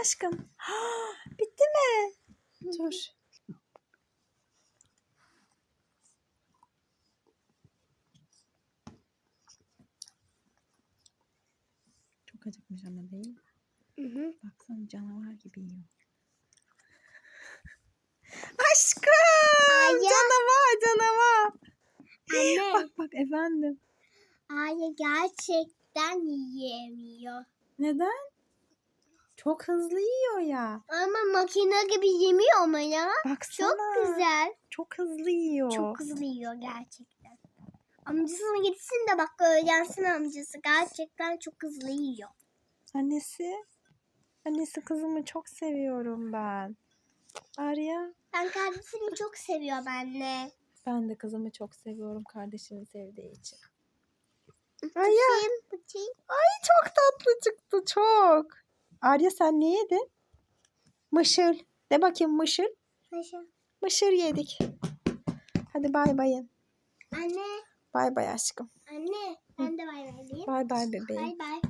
aşkım? Bitti mi? Dur. Çok acıkmış ama değil hı. Baksana canavar gibi yiyor. Aşkım! Aya. Canavar canavar. Anne. Bak bak efendim. Aya gerçekten yiyemiyor. Neden? Çok hızlı yiyor ya. Ama makine gibi yemiyor ama ya. Baksana. Çok güzel. Çok hızlı yiyor. Çok hızlı yiyor gerçekten. Amcasına gitsin de bak öğrensin amcası. Gerçekten çok hızlı yiyor. Annesi. Annesi kızımı çok seviyorum ben. Arya. Ben kardeşini çok seviyorum anne. Ben de kızımı çok seviyorum kardeşini sevdiği için. Bakayım, bakayım. Ay çok tatlı çıktı çok. Arya sen ne yedin? Mışıl. De bakayım mışıl. Paşa. Mışır yedik. Hadi bay bayın. Anne, Bay bay aşkım. anne. Ben de bay bay diyeyim. Bay bay bebeğim. Bay bay.